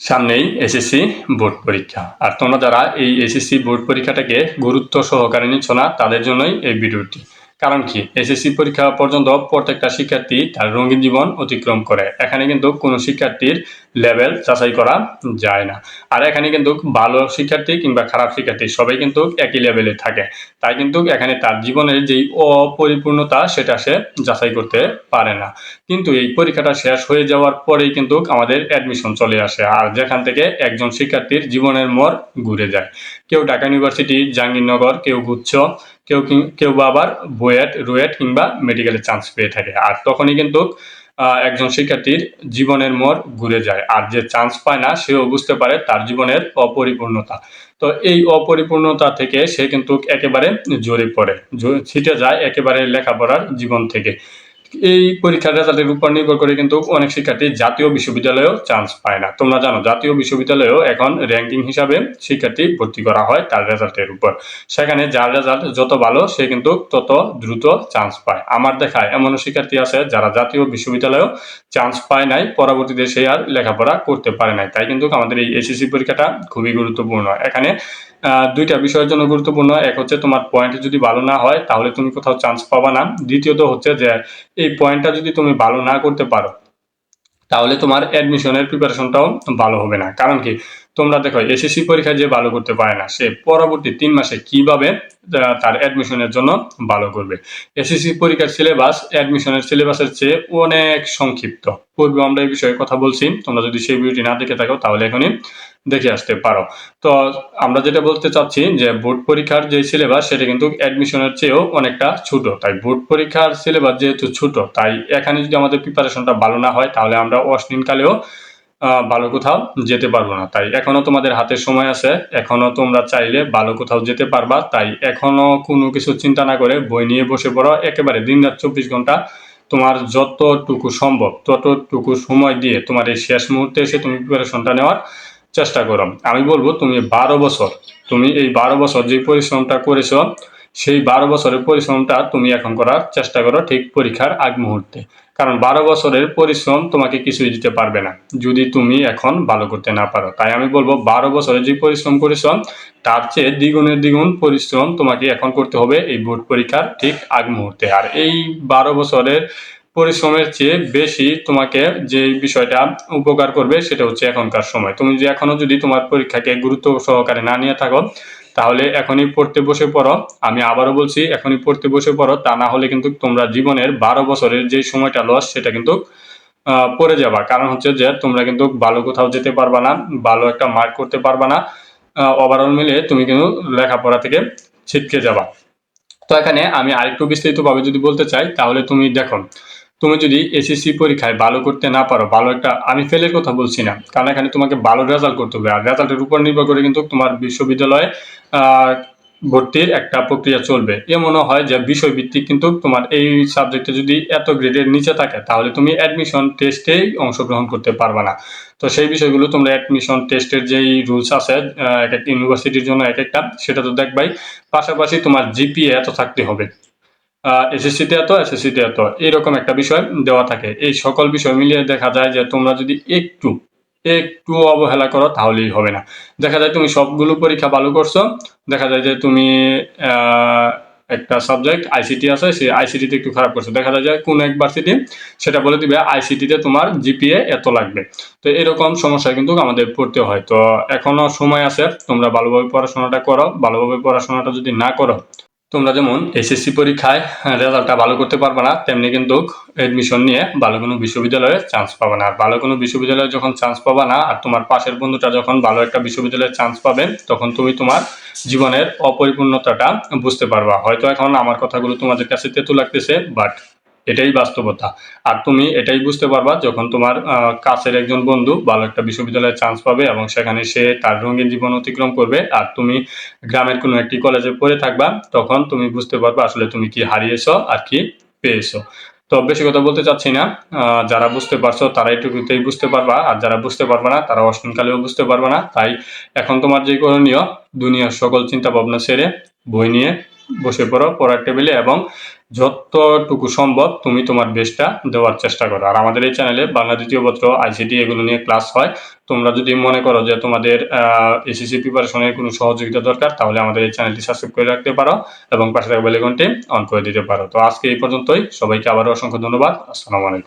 সামনেই SSC board পরীক্ষা। আর তোমরা যারা এই এসএসসি বোর্ড পরীক্ষাটাকে গুরুত্ব সহকারে নিচ্ছ না, তাদের জন্যই এই ভিডিওটি। কারণ কি? এসএসসি পরীক্ষা পর্যন্ত প্রত্যেকটা শিক্ষার্থী তার রঙিন জীবন অতিক্রম করে। এখানে কিন্তু কোনো শিক্ষার্থীর লেভেল যাচাই করা যায় না। আর এখানে কিন্তু ভালো শিক্ষার্থী কিংবা খারাপ শিক্ষার্থী সবাই কিন্তু একই লেভেলে থাকে। তাই কিন্তু এখানে তার জীবনের যেই অপরিপূর্ণতা সেটা সে যাচাই করতে পারে না। কিন্তু এই পরীক্ষাটা শেষ হয়ে যাওয়ার পরেই কিন্তু আমাদের অ্যাডমিশন চলে আসে। আর যেখান থেকে একজন শিক্ষার্থীর জীবনের মোড় ঘুরে যায়। কেউ ঢাকা ইউনিভার্সিটি জাহাঙ্গীরনগর, কেউ গুচ্ছ কেউ কেউ বা আবার বুয়েট, রুয়েট কিংবা মেডিকেলের চান্স পেয়ে থাকে। আর তখনই কিন্তু একজন শিক্ষার্থীর জীবনের মোড় ঘুরে যায়। আর যে চান্স পায় না, সেও বুঝতে পারে তার জীবনের অপরিপূর্ণতা। তো এই অপরিপূর্ণতা থেকে সে কিন্তু একেবারে জোরে পড়ে। ছিটে যায় একেবারে লেখাপড়ার জীবন থেকে। এই পরীক্ষার রেজাল্টের উপর নির্ভর করে কিন্তু অনেক শিক্ষার্থী জাতীয় বিশ্ববিদ্যালয়েও চান্স পায় না। তোমরা জানো, জাতীয় বিশ্ববিদ্যালয়েও এখন র্যাঙ্কিং হিসাবে শিক্ষার্থী ভর্তি করা হয় তার রেজাল্টের উপর। সেখানে যার রেজাল্ট যত ভালো, সে কিন্তু তত দ্রুত চান্স পায়। আমার দেখায় এমনও শিক্ষার্থী আছে যারা জাতীয় বিশ্ববিদ্যালয়েও চান্স পায় নাই, পরবর্তীতে সে আর লেখাপড়া করতে পারে নাই। তাই কিন্তু আমাদের এই এসএসসি পরীক্ষাটা খুবই গুরুত্বপূর্ণ। এখানে দুইটা বিষয়ের জন্য গুরুত্বপূর্ণ। এক হচ্ছে তোমার পয়েন্ট যদি ভালো না হয়, তাহলে তুমি কোথাও চান্স পাবা না। দ্বিতীয়ত হচ্ছে যে, এই পয়েন্টটা যদি তুমি ভালো না করতে পারো, তাহলে তোমার অ্যাডমিশনের প্রিপারেশনটাও ভালো হবে না। কারণ কি? তোমরা দেখো এসএসসি পরীক্ষায় যে ভালো করতে পারে না সে পরবর্তী তিন মাসে কীভাবে তার অ্যাডমিশনের জন্য ভালো করবে? এসএসসি পরীক্ষার সিলেবাস অ্যাডমিশনের সিলেবাসের চেয়ে অনেক সংক্ষিপ্ত। পূর্বে আমরা এই বিষয়ে কথা বলছি তোমরা যদি সেই ভিডিওটি না দেখে থাকো তাহলে এখনই দেখে আসতে পারো। তো আমরা যেটা বলতে চাচ্ছি যে বোর্ড পরীক্ষার যে সিলেবাস সেটা কিন্তু অ্যাডমিশনের চেয়েও অনেকটা ছোট। তাই বোর্ড পরীক্ষার সিলেবাস যেহেতু ছোট তাই এখানে যদি আমাদের প্রিপারেশনটা ভালো না হয় তাহলে আমরা অশ্বিনকালেও আহ, ভালো কোথাও যেতে পারব না। তাই এখনও তোমাদের হাতে সময় আছে। এখনও তোমরা চাইলে ভালো কোথাও যেতে পারবা। তাই এখনও কোনো কিছু চিন্তা না করে বই নিয়ে বসে পড়ো। একেবারে দিন রাত চব্বিশ ঘণ্টা তোমার যতটুকু সম্ভব, ততটুকু সময় দিয়ে তোমার এই শেষ মুহূর্তে এসে তুমি প্রিপারেশনটা নেওয়ার চেষ্টা করো। আমি বলব, তুমি বারো বছর, তুমি এই বারো বছর যে পরিশ্রমটা করেছ সেই বারো বছরের পরিশ্রমটা তুমি এখন করার চেষ্টা করো ঠিক পরীক্ষার আগ মুহূর্তে। কারণ বারো বছরের পরিশ্রম তোমাকে কিছুই দিতে পারবে না, যদি তুমি এখন ভালো করতে না পারো। তাই আমি বলব, বারো বছরে যে পরিশ্রম করেছ তার চেয়ে দ্বিগুণের দ্বিগুণ পরিশ্রম তোমাকে এখন করতে হবে এই বোর্ড পরীক্ষার ঠিক আগ মুহূর্তে। আর এই বারো বছরের পরিশ্রমের চেয়ে বেশি তোমাকে যে বিষয়টা উপকার করবে, সেটা হচ্ছে এখনকার সময়। তুমি যে এখনও যদি তোমার পরীক্ষাকে গুরুত্ব সহকারে না নিয়ে থাকো তাহলে এখনই পড়তে বসে পড়ো। আমি আবারও বলছি, এখনই পড়তে বসে পড়ো। তা না হলে কিন্তু তোমরা জীবনের বারো বছরের যে সময়টা লস সেটা কিন্তু পড়ে যাবা। কারণ হচ্ছে যে, তোমরা কিন্তু ভালো কোথাও যেতে পারবা না, ভালো একটা মার্ক করতে পারবা না ওভারঅল মিলে তুমি কিন্তু লেখাপড়া থেকে ছিটকে যাবা। তো এখানে আমি আরেকটু বিস্তারিতভাবে যদি বলতে চাই, তাহলে তুমি দেখো তুমি যদি এসএসসি পরীক্ষায় ভালো করতে না পারো, ভালো একটা, আমি ফেলের কথা বলছি না, কারণ এখানে তোমাকে ভালো রেজাল্ট করতে হবে। আর রেজাল্টের উপর নির্ভর করে কিন্তু তোমার বিশ্ববিদ্যালয়ে ভর্তির একটা প্রক্রিয়া চলবে। এমনও হয় যে বিষয়ভিত্তিক কিন্তু তোমার এই সাবজেক্টে যদি এত গ্রেডের নিচে থাকে, তাহলে তুমি অ্যাডমিশন টেস্টেই অংশগ্রহণ করতে পারবে না। তো সেই বিষয়গুলো তোমরা অ্যাডমিশন টেস্টের যেই রুলস আছে এক একটা ইউনিভার্সিটির জন্য এক একটা, সেটা তো দেখবাই। পাশাপাশি তোমার জিপিএ এত থাকতে হবে। এসএসসিতে এত এসএসসিতে এত এরকম একটা বিষয় দেওয়া থাকে। এই সকল বিষয় মিলিয়ে দেখা যায় যে তোমরা যদি একটু একটু অবহেলা করো তাহলেই হবে না। দেখা যায় তুমি সবগুলো পরীক্ষা ভালো করছ, দেখা যায় যে তুমি একটা সাবজেক্ট আইসিটি আছে, সেই আইসিটিতে একটু খারাপ করছ। দেখা যায় যে কোন এক ভার্সিটি সেটা বলে দিবে আইসিটিতে তোমার জিপিএ এত লাগবে। তো এরকম সমস্যা কিন্তু আমাদের পড়তে হয়। তো এখনও সময় আছে, তোমরা ভালোভাবে পড়াশোনাটা করো, ভালোভাবে পড়াশোনাটা যদি না করো তোমরা যেমন এসএসসি পরীক্ষায় রেজাল্টটা ভালো করতে পারবে না, তেমনি কিন্তু এডমিশন নিয়ে ভালো কোনো বিশ্ববিদ্যালয়ে চান্স পাবে না। আর ভালো কোনো বিশ্ববিদ্যালয়ে যখন চান্স পাবে না, আর তোমার পাশের বন্ধুটা যখন ভালো একটা বিশ্ববিদ্যালয়ে চান্স পাবে, তখন তুমি তোমার জীবনের অপরিপূর্ণতাটা বুঝতে পারবা। হয়তো এখন আমার কথাগুলো তোমাদের কাছে তেতু লাগতেছে বাট এটাই বাস্তবতা। আর তুমি এটাই বুঝতে পারবা যখন তোমার কাছের একজন বন্ধু ভালো একটা বিশ্ববিদ্যালয়ে চান্স পাবে এবং সেখানে সে তার রঙিন জীবন অতিক্রম করবে আর তুমি গ্রামের কোনো একটি কলেজে পড়ে থাকবা, তখন তুমি বুঝতে পারবে আসলে তুমি কি হারিয়েছো আর কি পেয়েছ। তো বেশি কথা বলতে চাচ্ছি না যারা বুঝতে পারছ তারা এটুকুতেই বুঝতে পারবা, আর যারা বুঝতে পারবে না তারা অষ্টমকালেও বুঝতে পারবে না। তাই এখন তোমার যে করণীয়, দুনিয়ার সকল চিন্তা ভাবনা ছেড়ে বই নিয়ে বসে পড়ো, পড়ার টেবিলে এবং যতটুকু সম্ভব তুমি তোমার বেস্টটা দেওয়ার চেষ্টা করো। আর আমাদের এই চ্যানেলে বাংলা দ্বিতীয় পত্র আইসিটি এগুলো নিয়ে ক্লাস হয়। তোমরা যদি মনে করো যে তোমাদের এসএসসি প্রিপারেশনের কোনো সহযোগিতা দরকার, তাহলে আমাদের এই চ্যানেলটি সাবস্ক্রাইব করে রাখতে পারো এবং পাশে থাকা বেলাইকনটি অন করে দিতে পারো। তো আজকে এই পর্যন্তই। সবাইকে আবারও অসংখ্য ধন্যবাদ। আসসালামু আলাইকুম।